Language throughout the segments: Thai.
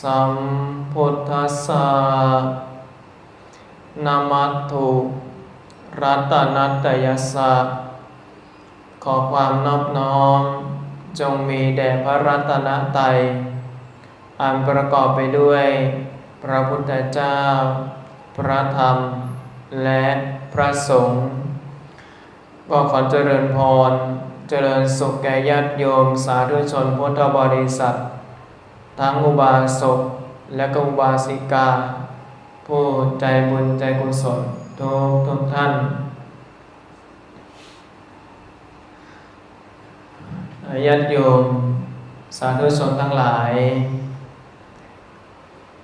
สัมพุทธัสสะนามัตถุรัตนัตยัสสะขอความนอบน้อม จงมีแด่พระรัตนตรัยอันประกอบไปด้วย พระพุทธเจ้า พระธรรม และพระสงฆ์ก็ขอเจริญพร เจริญสุขแก่ญาติโยมสาธุชนพุทธบริษัท ทั้งอุบาสกและก็อุบาสิกา ผู้ใจบุญใจกุศลทุกทุกท่าน ญาติโยม สาธุชนทั้งหลาย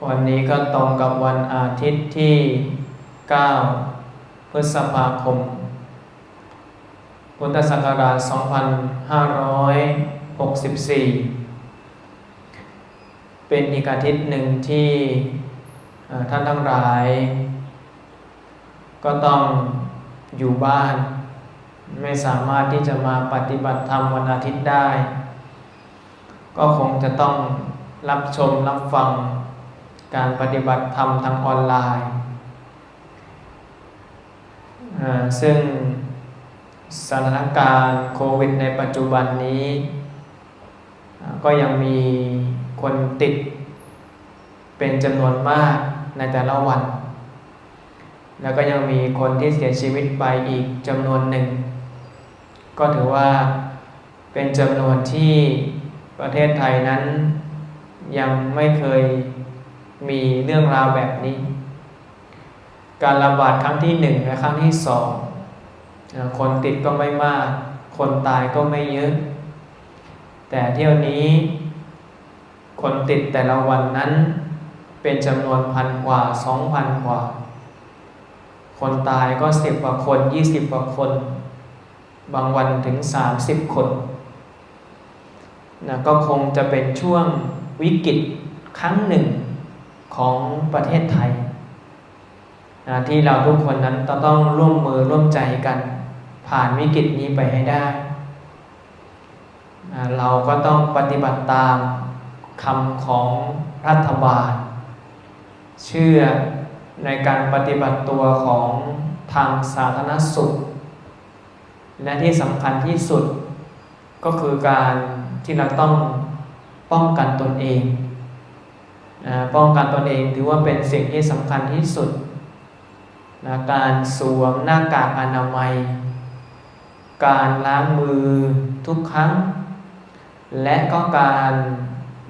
วันนี้ก็ตรงกับวันอาทิตย์ที่ 9 พฤษภาคม พุทธศักราช 2564 เป็นอีกอาทิตย์หนึ่งที่ท่านทั้งหลาย ก็ต้องอยู่บ้าน ไม่สามารถที่จะมาปฏิบัติธรรมวันอาทิตย์ได้ ก็คงจะต้องรับชมรับฟังการปฏิบัติธรรมทางออนไลน์ ซึ่งสถานการณ์โควิดในปัจจุบันนี้ ก็ยังมี คนติดเป็นจำนวนมากในแต่ละวัน แล้วก็ยังมีคนที่เสียชีวิตไปอีกจำนวนหนึ่ง ก็ถือว่าเป็นจำนวนที่ประเทศไทยนั้นยังไม่เคยมีเรื่องราวแบบนี้ การระบาดครั้งที่หนึ่งและครั้งที่สองคนติดก็ไม่มาก คนตายก็ไม่เยอะ แต่เที่ยวนี้ คนติดแต่ละวันนั้น เป็นจำนวนพันกว่าสองพันกว่า คนตายก็สิบกว่าคนยี่สิบกว่าคน บางวันถึงสามสิบคนนะก็คงจะเป็นช่วงวิกฤตครั้งหนึ่งของประเทศไทยนะที่เราทุกคนนั้นต้องร่วมมือร่วมใจกัน ผ่านวิกฤตนี้ไปให้ได้นะเราก็ต้องปฏิบัติตาม คำของรัฐบาล เชื่อในการปฏิบัติตัวของทางสาธารณสุข และที่สำคัญที่สุดก็คือการที่เราต้องป้องกันตนเองนะป้องกันตนเองถือว่าเป็นสิ่งที่สำคัญที่สุดนะการสวมหน้ากากอนามัย การล้างมือทุกครั้ง และก็การ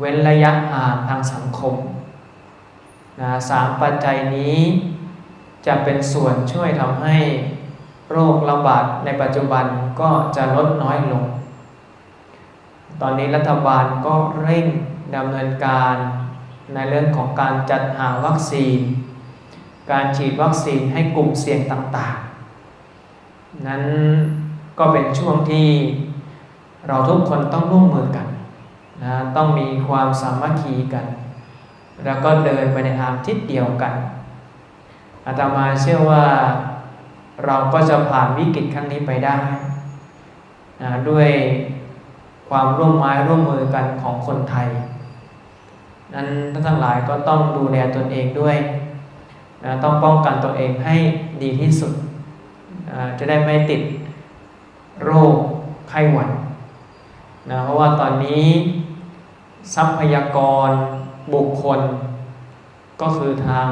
เว้นระยะห่างทางสังคมนะสามปัจจัยนี้จะเป็นส่วนช่วยทำให้โรคระบาดในปัจจุบันก็จะลดน้อยลง ตอนนี้รัฐบาลก็เร่งดำเนินการในเรื่องของการจัดหาวัคซีน การฉีดวัคซีนให้กลุ่มเสี่ยงต่างๆ นั้นก็เป็นช่วงที่เราทุกคนต้องร่วมมือกัน นะต้องมีความสามัคคีกัน แล้วก็เดินไปในทางทิศเดียวกันอาตมาเชื่อว่าเราก็จะผ่านวิกฤตครั้งนี้ไปได้นะด้วยความร่วมไม้ร่วมมือกันของคนไทย นั้นท่านทั้งหลายก็ต้องดูแลตนเองด้วยนะต้องป้องกันตัวเองให้ดีที่สุดจะได้ไม่ติดโรคไข้หวัดนะเพราะว่าตอนนี้ ทรัพยากร บุคคล ก็คือทาง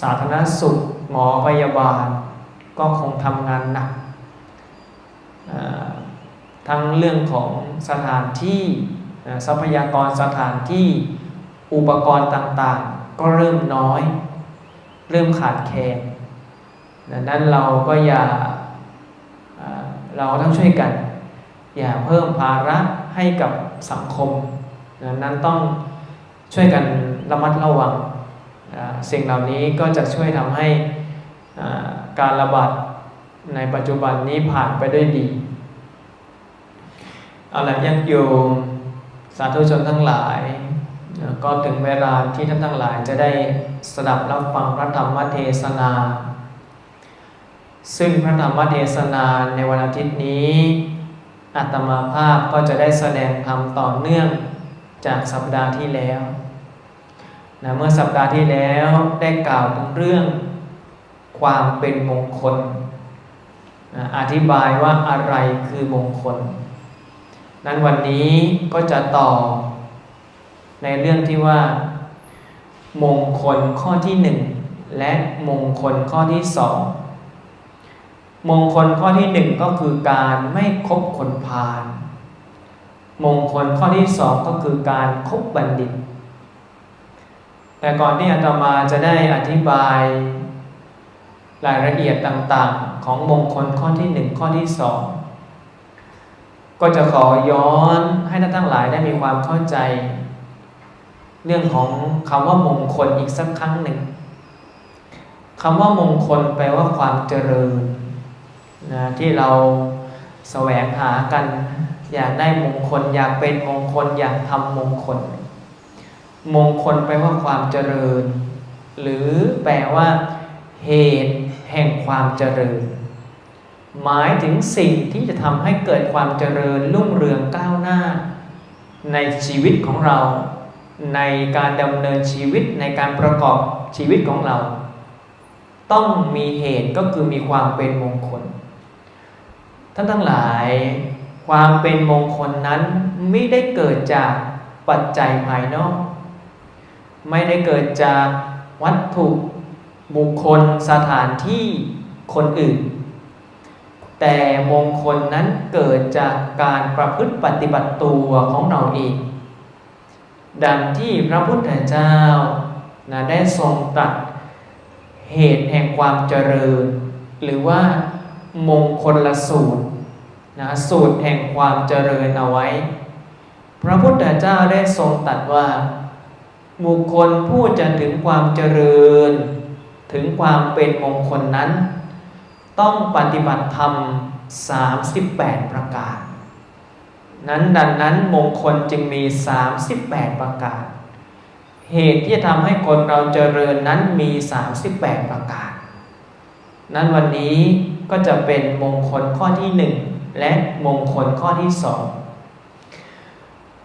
สาธารณสุขหมอพยาบาล ก็คงทำงานหนักทั้งเรื่องของสถานที่ทรัพยากรสถานที่อุปกรณ์ต่างๆ ก็เริ่มน้อย เริ่มขาดแคลนดังนั้นเราก็อย่าเราต้องช่วยกัน อย่าเพิ่มภาระให้กับสังคม ดังนั้นต้องช่วยกันระมัดระวัง สิ่งเหล่านี้ก็จะช่วยทำให้การระบาดในปัจจุบันนี้ผ่านไปด้วยดีเอาละญาติโยมสาธุชนทั้งหลาย ก็ถึงเวลาที่ท่านทั้งหลายจะได้สดับรับฟังพระธรรมเทศนา ซึ่งพระธรรมเทศนาในวันอาทิตย์นี้อาตมาภาพก็จะได้แสดงธรรมต่อเนื่อง จากสัปดาห์ที่แล้วนะเมื่อสัปดาห์ที่แล้วได้กล่าวถึงเรื่องความเป็นมงคลนะอธิบายว่าอะไรคือมงคล นั้นวันนี้ก็จะต่อในเรื่องที่ว่า มงคลข้อที่หนึ่งและมงคลข้อที่สองมงคลข้อที่หนึ่งก็คือการไม่คบคนพาล มงคลข้อที่สองก็คือการคบบัณฑิต แต่ก่อนที่อาตมาจะได้อธิบายรายละเอียดต่างๆ ของมงคลข้อที่หนึ่งข้อที่สองก็จะขอย้อนให้ท่านทั้งหลายได้มีความเข้าใจ เรื่องของคำว่ามงคลอีกสักครั้งหนึ่งคำว่ามงคลแปลว่าความเจริญนะที่เราแสวงหากัน อยากได้มงคล อยากเป็นมงคล อยากทำมงคล มงคลแปลว่าความเจริญ หรือแปลว่า เหตุแห่งความเจริญ หมายถึงสิ่งที่จะทำให้เกิดความเจริญรุ่งเรืองก้าวหน้า ในชีวิตของเรา ในการดำเนินชีวิตในการประกอบชีวิตของเรา ต้องมีเหตุก็คือมีความเป็นมงคลท่านทั้งหลาย ความเป็นมงคลนั้นไม่ได้เกิดจากปัจจัยภายนอก ไม่ได้เกิดจากวัตถุบุคคลสถานที่คนอื่น แต่มงคลนั้นเกิดจากการประพฤติปฏิบัติตัวของเราเอง ดังที่พระพุทธเจ้านะได้ทรงตรัสเหตุแห่งความเจริญ หรือว่ามงคลละสูตร นะสูตรแห่งความเจริญเอาไว้ พระพุทธเจ้าได้ทรงตรัสว่าบุคคลผู้จะถึงความเจริญ ถึงความเป็นมงคลนั้น ต้องปฏิบัติธรรม 38 ประการ นั้นดังนั้นมงคลจึงมี 38 ประการ เหตุที่จะทำให้คนเราเจริญนั้นมี 38 ประการ นั้นวันนี้ก็จะเป็นมงคลข้อที่หนึ่ง และมงคลข้อที่สอง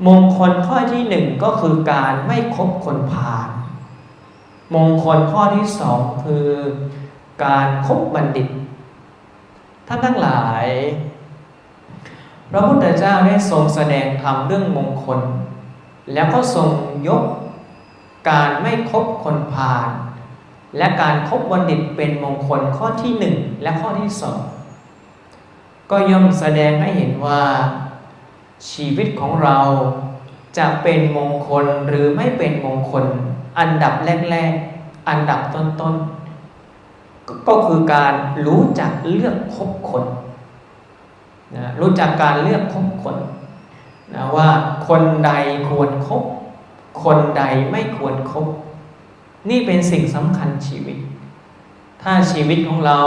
มงคลข้อที่หนึ่งก็คือการไม่คบคนพาลมงคลข้อที่สองคือการคบบัณฑิตท่านทั้งหลาย พระพุทธเจ้าได้ทรงแสดงธรรมเรื่องมงคล แล้วก็ทรงยกการไม่คบคนพาลและการครบบัณฑิตเป็นมงคลข้อที่หนึ่งและข้อที่สอง ก็ย่อมแสดงให้เห็นว่า ชีวิตของเราจะเป็นมงคลหรือไม่เป็นมงคล อันดับแรกๆ อันดับต้นๆ ก็คือการรู้จักเลือกคบคนนะรู้จักการเลือกคบคนนะว่าคนใดควรครบคนใดไม่ควรครบนี่เป็นสิ่งสำคัญชีวิต ถ้าชีวิตของเรา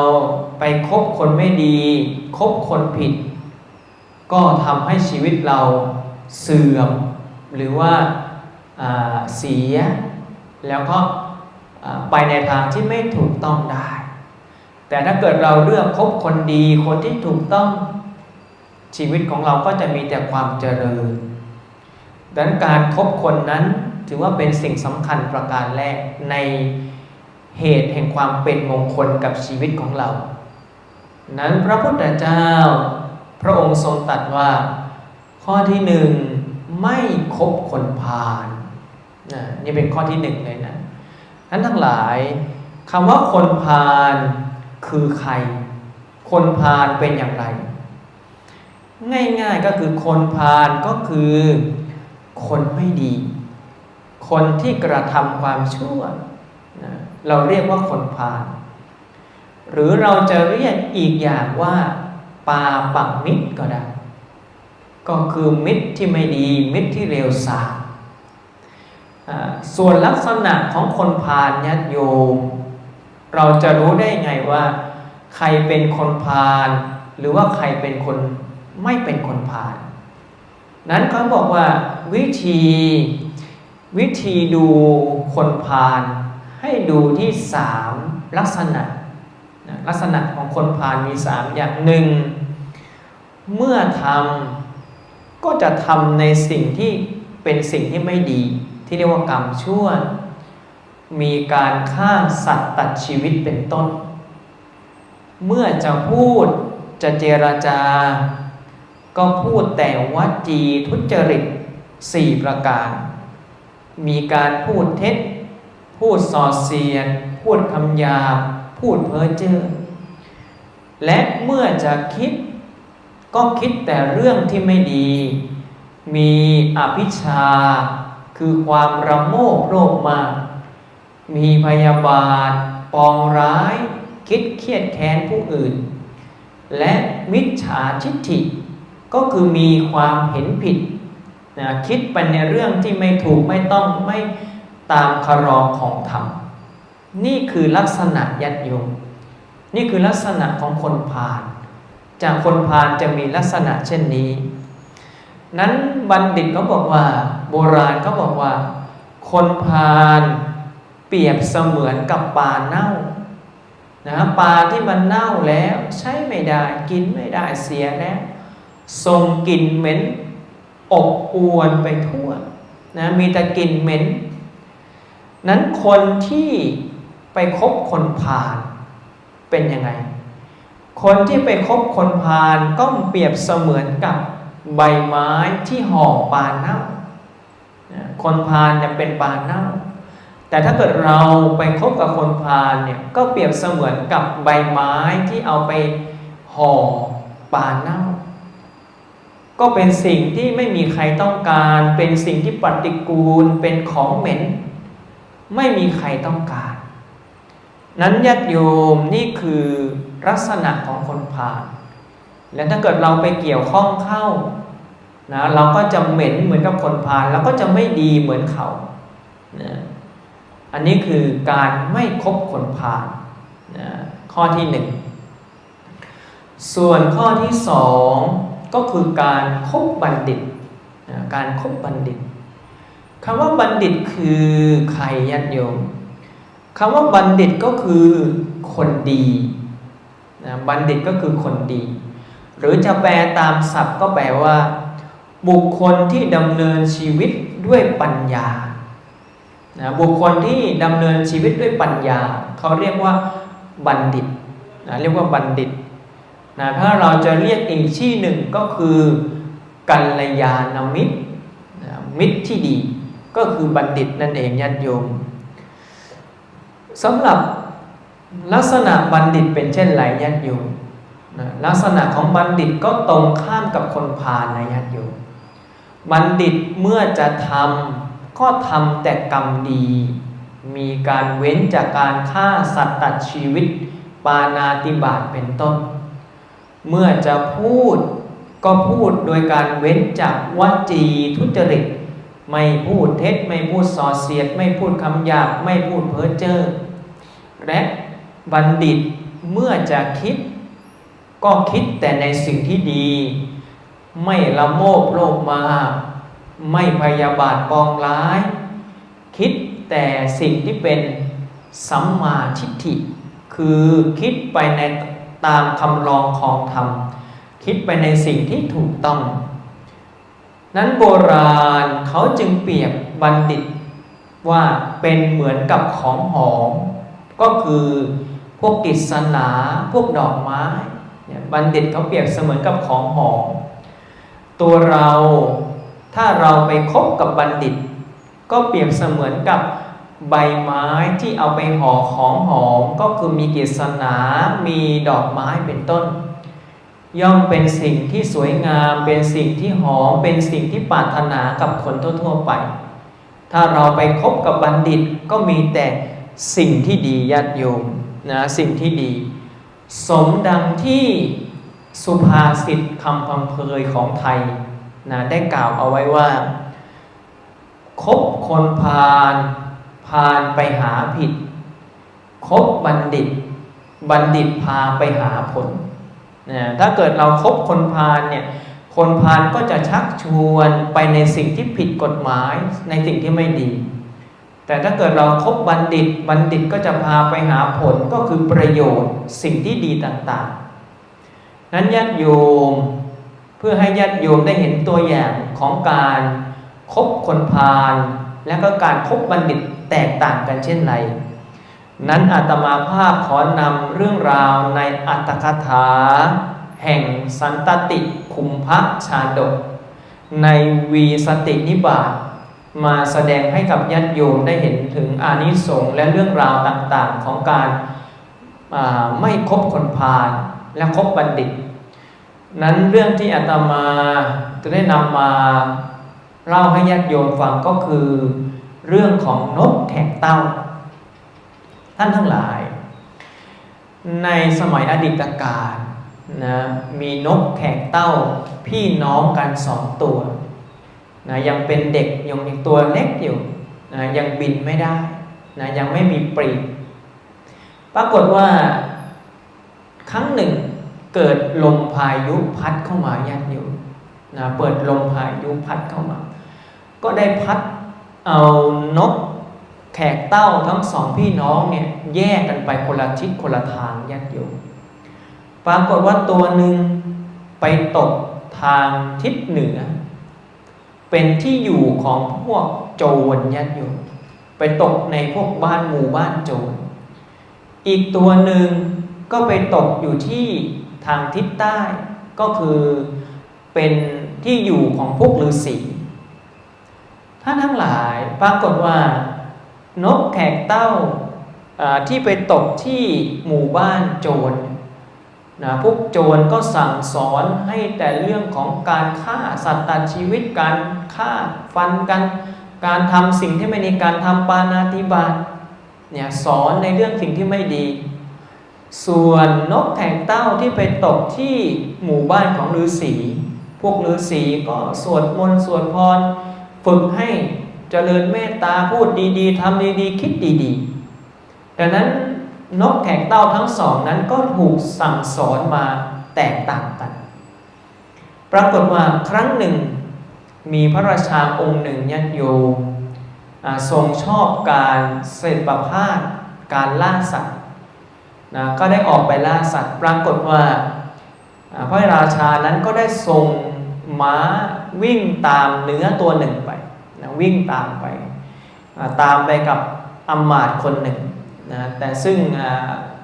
ไปคบคนไม่ดี คบคนผิด ก็ทำให้ชีวิตเราเสื่อม หรือว่าเสีย แล้วก็ไปในทางที่ไม่ถูกต้องได้ แต่ถ้าเกิดเราเลือกคบคนดีคนที่ถูกต้องชีวิตของเราก็จะมีแต่ความเจริญดังนั้นการคบคนนั้นถือว่าเป็นสิ่งสำคัญประการแรกใน เหตุแห่งความเป็นมงคลกับชีวิตของเรา นั้นพระพุทธเจ้า พระองค์ทรงตรัสว่า ข้อที่หนึ่งไม่คบคนพาลนนี่เป็นข้อที่หนึ่งเลยนะนั้นทั้งหลายคำว่าคนพาลคือใคร คนพาลเป็นอย่างไร ง่ายๆก็คือคนพาลก็คือ คนไม่ดี คนที่กระทำความชั่วนะ เราเรียกว่าคนพาลหรือเราจะเรียกอีกอย่างว่าปาปักมิตรก็ได้ ก็คือมิตรที่ไม่ดีมิตรที่เลวทรามส่วนลักษณะของคนพาลญาติโยมเราจะรู้ได้ไงว่า ใครเป็นคนพาลหรือว่าใครเป็นคนไม่เป็นคนพาลนั้นเขาบอกว่าวิธีวิธีดูคนพาล ให้ดูที่สามลักษณะนะลักษณะของคนพาลมีสามอย่างหนึ่งเมื่อทำก็จะทำในสิ่งที่เป็นสิ่งที่ไม่ดี ที่เรียกว่ากรรมชั่ว มีการฆ่าสัตว์ตัดชีวิตเป็นต้น เมื่อจะพูดจะเจรจา ก็พูดแต่วจีทุจริตสี่ประการ มีการพูดเท็จ พูดส่อเสียด พูดคำหยาบพูดเพ้อเจ้อและเมื่อจะคิดก็คิดแต่เรื่องที่ไม่ดี มีอภิชา คือความระโมบโลภมาก มีพยาบาท ปองร้าย คิดเครียดแค้นผู้อื่น และมิจฉาทิฏฐิ ก็คือมีความเห็นผิดนะคิดไปในเรื่องที่ไม่ถูกไม่ต้องไม่ ตามคารองของธรรม นี่คือลักษณะยัดโยมนี่คือลักษณะของคนพาลจากคนพาลจะมีลักษณะเช่นนี้ นั้นบัณฑิตเขาบอกว่า โบราณเขาบอกว่า คนพาลเปรียบเสมือนกับปลาเน่านะปลาที่มันเน่าแล้วใช้ไม่ได้กินไม่ได้เสียแล้วส่งกลิ่นเหม็นอบอวนไปทั่วนะมีแต่กลิ่นเหม็น นั้นคนที่ไปคบคนพาลเป็นยังไง คนที่ไปคบคนพาลก็เปรียบเสมือนกับใบไม้ที่ห่อปลาเน่าคนพาลจะเป็นปลาเน่า แต่ถ้าเกิดเราไปคบกับคนพาลเนี่ยก็เปรียบเสมือนกับใบไม้ที่เอาไปห่อปลาเน่า ก็เป็นสิ่งที่ไม่มีใครต้องการ เป็นสิ่งที่ปฏิกูล เป็นของเหม็น ไม่มีใครต้องการ นั้นญาติโยมนี่คือลักษณะของคนพาลและถ้าเกิดเราไปเกี่ยวข้องเข้านะเราก็จะเหม็นเหมือนกับคนพาลแล้วก็จะไม่ดีเหมือนเขานะอันนี้คือการไม่คบคนพาลนะข้อที่หนึ่งส่วนข้อที่สองก็คือการคบบัณฑิตนะการคบบัณฑิต คำว่าบัณฑิตคือใครญาติโยมคำว่าบัณฑิตก็คือคนดีนะบัณฑิตก็คือคนดี หรือจะแปลตามศัพท์ก็แปลว่า บุคคลที่ดำเนินชีวิตด้วยปัญญานะบุคคลที่ดำเนินชีวิตด้วยปัญญา เขาเรียกว่าบัณฑิตนะเรียกว่าบัณฑิตนะถ้าเราจะเรียกอีกชื่อหนึ่งก็คือกัลยาณมิตรนะมิตรที่ดี ก็คือบัณฑิตนั่นเองญาติโยมสำหรับลักษณะบัณฑิตเป็นเช่นไรญาติโยมนะลักษณะของบัณฑิตก็ตรงข้ามกับคนพาลนะญาติโยมบัณฑิตเมื่อจะทำก็ทำแต่กรรมดี มีการเว้นจากการฆ่าสัตว์ตัดชีวิต ปานาติบาตเป็นต้น เมื่อจะพูดก็พูดโดยการเว้นจากวจีทุจริต ไม่พูดเท็จ ไม่พูดส่อเสียด ไม่พูดคำหยาบไม่พูดเพ้อเจ้อและบัณฑิตเมื่อจะคิด ก็คิดแต่ในสิ่งที่ดี ไม่ละโมบโลภมา ไม่พยาบาทปองร้าย คิดแต่สิ่งที่เป็นสัมมาทิฏฐิ คือคิดไปในตามคำลองของธรรม คิดไปในสิ่งที่ถูกต้อง นั้นโบราณเขาจึงเปรียบบัณฑิตว่าเป็นเหมือนกับของหอม ก็คือพวกกิษณาพวกดอกไม้เนี่ยบัณฑิตเขาเปรียบเสมือนกับของหอม ตัวเราถ้าเราไปคบกับบัณฑิต ก็เปรียบเสมือนกับใบไม้ที่เอาไปห่อของหอมก็คือมีกิษณามีดอกไม้เป็นต้น ย่อมเป็นสิ่งที่สวยงาม เป็นสิ่งที่หอม เป็นสิ่งที่ปรารถนากับคนทั่วๆไป ถ้าเราไปคบกับบัณฑิตก็มีแต่สิ่งที่ดีญาติโยมนะสิ่งที่ดี สมดังที่สุภาษิตคำพังเพยของไทยนะได้กล่าวเอาไว้ว่าคคบคนพาลพาลไปหาผิด คบบัณฑิต บัณฑิตพาไปหาผล นะถ้าเกิดเราครบคนพาลเนี่ยคนพาลก็จะชักชวนไปในสิ่งที่ผิดกฎหมายในสิ่งที่ไม่ดี แต่ถ้าเกิดเราครบบัณฑิตบัณฑิตก็จะพาไปหาผลก็คือประโยชน์สิ่งที่ดีต่างๆ นั้นญาติโยมเพื่อให้ญาติโยมได้เห็นตัวอย่างของการคบคนพาลและก็การคบบัณฑิตแตกต่างกันเช่นไร นั้นอาตมาภาพขอนำเรื่องราวในอัตถกถา แห่งสันตติคุมพระชาดก ในวีสตินิบาตมาแสดงให้กับญาติโยมได้เห็นถึงอานิสงส์และเรื่องราวต่างๆของการไม่คบคนพาลและคบบัณฑิต นั้นเรื่องที่อาตมาจะได้นำมาเล่าให้ญาติโยมฟังก็คือ เรื่องของนกแขกเต้า ท่านทั้งหลาย ในสมัยอดีตการนะมีนกแขกเต้าพี่น้องกันสองตัวนะยังเป็นเด็กยังตัวเล็กอยู่นะยังบินไม่ได้นะยังไม่มีปรีกปรากฏว่าครั้งหนึ่งเกิดลมพายุพัดเข้ามาญาติโยมนะเปิดลมพายุพัดเข้ามา ก็ได้พัดเอานก แขกเต้าทั้งสองพี่น้องเนี่ยแยกกันไปคนละทิศคนละทางญาติโยมปรากฏว่าตัวหนึ่งไปตกทางทิศเหนือ เป็นที่อยู่ของพวกโจรญาติโยมไปตกในพวกบ้านหมู่บ้านโจรอีกตัวหนึ่งก็ไปตกอยู่ที่ทางทิศใต้ ก็คือเป็นที่อยู่ของพวกฤาษีท่านทั้งหลายปรากฏว่า นกแขกเต้าที่ไปตกที่หมู่บ้านโจรนะพวกโจรก็สั่งสอนให้แต่เรื่องของการฆ่าสัตว์ตัดชีวิตการฆ่าฟันกัน การทำสิ่งที่ไม่ดีการทำปานาติบาตเนี่ยสอนในเรื่องสิ่งที่ไม่ดี ส่วนนกแขกเต้าที่ไปตกที่หมู่บ้านของฤาษีพวกฤาษีก็สวดมนต์สวดพรฝึกให้ เจริญเมตตาพูดดีๆทำดีๆ คิดดีๆ ดังนั้นนกแขกเต้าทั้งสองนั้นก็ถูกสั่งสอนมาแตกต่างกัน ปรากฏว่าครั้งหนึ่ง มีพระราชาองค์หนึ่งยันโยมทรงชอบการเสด็จประพาสการล่าสัตว์นะก็ได้ออกไปล่าสัตว์ ปรากฏว่าพระราชานั้นก็ได้ทรงม้าวิ่งตามเนื้อตัวหนึ่งไป นะวิ่งตามไป ตามไปกับอัมมาตคนหนึ่งนะแต่ซึ่ง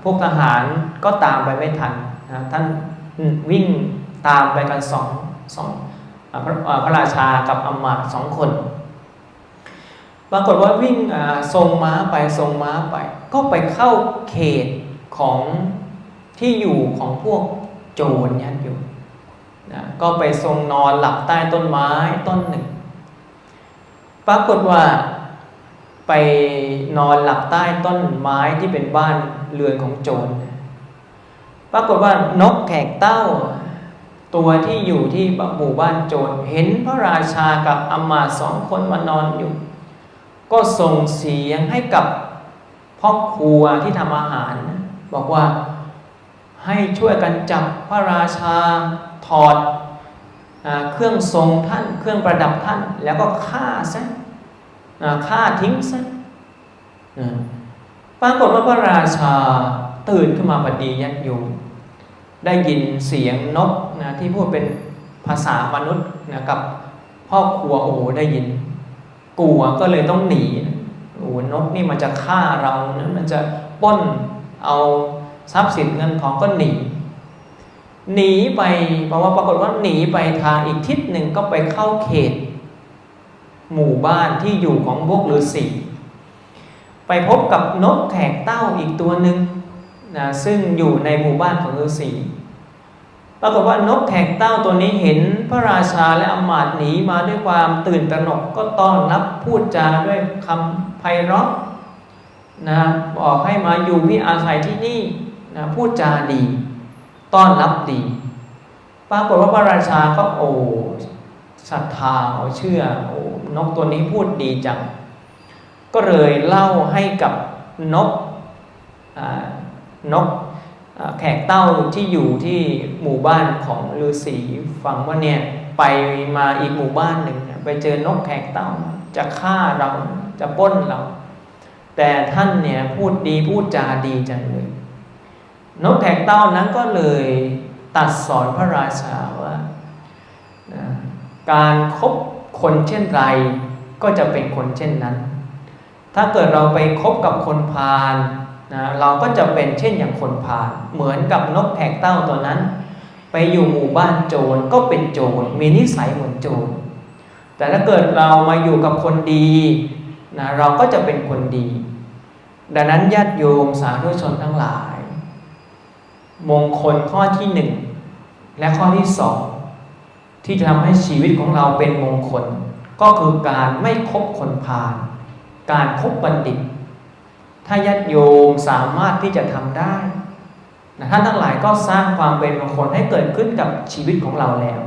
พวกทหารก็ตามไปไม่ทันนะท่านวิ่งตามไปกันสองสองพระพระราชากับอัมมาตสองคน ปรากฏว่าวิ่งทรงม้าไปทรงม้าไป ก็ไปเข้าเขตของที่อยู่ของพวกโจรยันอยู่นะก็ไปทรงนอนหลับใต้ต้นไม้ต้นหนึ่ง ปรากฏว่าไปนอนหลับใต้ต้นไม้ที่เป็นบ้านเรือนของโจร ปรากฏว่านกแขกเต้า ตัวที่อยู่ที่หมู่บ้านโจรเห็นพระราชากับอมาสองคนมานอนอยู่ ก็ส่งเสียงให้กับพ่อครัวที่ทำอาหาร บอกว่าให้ช่วยกันจับพระราชาถอด เครื่องทรงท่าน เครื่องประดับท่าน แล้วก็ฆ่าซะฆ่าทิ้งซะปรากฏว่าพระราชาตื่นขึ้นมาพอดียันยูได้ยินเสียงนกนะที่พูดเป็นภาษามนุษย์นะกับพ่อครัวโอ้ได้ยิน กลัวก็เลยต้องหนีโอ้นกนี่มันจะฆ่าเรานะมันจะป้นเอาทรัพย์สินเงินทองก็หนี หนีไปเพราะว่าปรากฏว่าหนีไปทางอีกทิศหนึ่งก็ไปเข้าเขต หมู่บ้านที่อยู่ของพวกฤาษีไปพบกับนกแขกเต้าอีกตัวหนึ่งนะซึ่งอยู่ในหมู่บ้านของฤาษีปรากฏว่านกแขกเต้าตัวนี้เห็นพระราชาและอมาตย์หนีมาด้วยความตื่นตระหนกก็ต้อนรับพูดจาด้วยคำไพเราะนะบอกให้มาอยู่พี่อาศัยที่นี่นะพูดจาดี ต้อนรับดี ปรากฏว่าพระราชาก็โอ้ศรัทธาเชื่อโอ้นกตัวนี้พูดดีจัง ก็เลยเล่าให้กับนกนกแขกเต้าที่อยู่ที่หมู่บ้านของฤาษีฟังว่าเนี่ยไปมาอีกหมู่บ้านหนึ่งไปเจอนกแขกเต้าจะฆ่าเราจะป้นเรา แต่ท่านเนี่ยพูดดีพูดจาดีจังเลย นกแขกเต้านั้นก็เลยตัดสอนพระราชาว่านะการครบคนเช่นไรก็จะเป็นคนเช่นนั้น ถ้าเกิดเราไปคบกับคนพาลนะเราก็จะเป็นเช่นอย่างคนพาลเหมือนกับนกแขกเต้าตัวนั้น ไปอยู่หมู่บ้านโจรก็เป็นโจรมีนิสัยเหมือนโจรแต่ถ้าเกิดเรามาอยู่กับคนดีนะเราก็จะเป็นคนดี ดังนั้นญาติโยมสาธุชนทั้งหลาย มงคลข้อที่หนึ่งและข้อที่สองที่จะทำให้ชีวิตของเราเป็นมงคล ก็คือการไม่คบคนพาลการคบบัณฑิต ถ้าญาติโยมสามารถที่จะทำได้นะท่านทั้งหลายก็สร้างความเป็นมงคลให้เกิดขึ้นกับชีวิตของเราแล้ว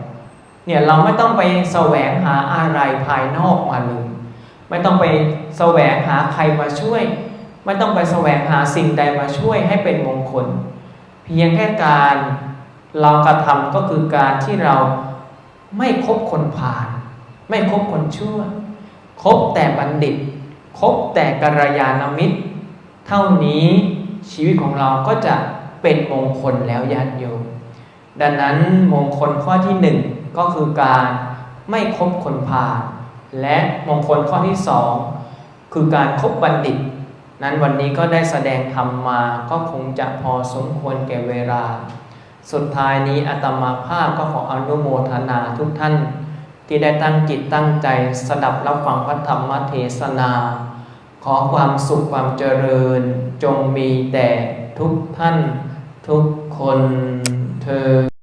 เนี่ยเราไม่ต้องไปแสวงหาอะไรภายนอกมาเลยไม่ต้องไปแสวงหาใครมาช่วย ไม่ต้องไปแสวงหาสิ่งใดมาช่วยให้เป็นมงคล เพียงแค่การเรากระทำก็คือการที่เราไม่คบคนพาลไม่คบคนชั่ว คบแต่บัณฑิต คบแต่กัลยาณมิตร เท่านี้ชีวิตของเราก็จะเป็นมงคลแล้วญาติโยม ดังนั้นมงคลข้อที่หนึ่งก็คือการไม่คบคนพาลและมงคลข้อที่สองคือการครบบัณฑิต นั้นวันนี้ก็ได้แสดงธรรมมาก็คงจะพอสมควรแก่เวลา สุดท้ายนี้อาตมาภาพก็ขออนุโมทนาทุกท่าน ที่ได้ตั้งจิตตั้งใจสดับรับฟังพระธรรมเทศนา ขอความสุขความเจริญ จงมีแต่ทุกท่าน ทุกคนเธอ